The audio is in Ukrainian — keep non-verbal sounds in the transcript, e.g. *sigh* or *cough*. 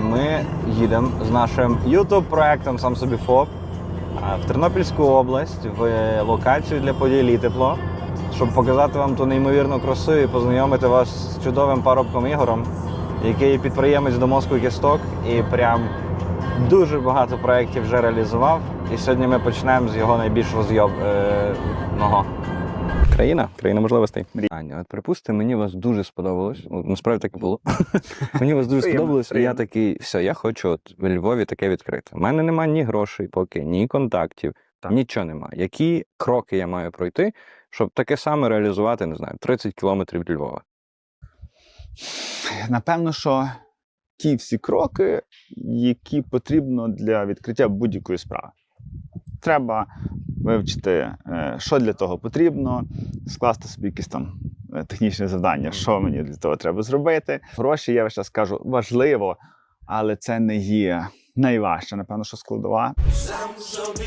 ми їдемо з нашим youtube проектом сам собі ФОП в Тернопільську область в локацію для події тепло, щоб показати вам ту неймовірну красу і познайомити вас з чудовим парубком Ігорем, який підприємець до Москви кісток і прям дуже багато проєктів вже реалізував. І сьогодні ми почнемо з його найбільш розйобного. Країна, країна можливостей. Аня, от припустимо, мені вас дуже сподобалось. Ну, Насправді так і було. *laughs* мені вас дуже сподобалось, і я такий, все, я хочу от в Львові таке відкрити. У мене немає ні грошей поки, ні контактів, Так. нічого немає. Які кроки я маю пройти, щоб таке саме реалізувати, не знаю, 30 кілометрів від Львова? Напевно, що ті всі кроки, які потрібно для відкриття будь-якої справи. Треба вивчити, е, що для того потрібно, скласти собі якісь там е, технічне завдання, що мені для того треба зробити. Гроші, я весь скажу кажу, важливо, але це не є найважче, напевно, що складова. Сам собі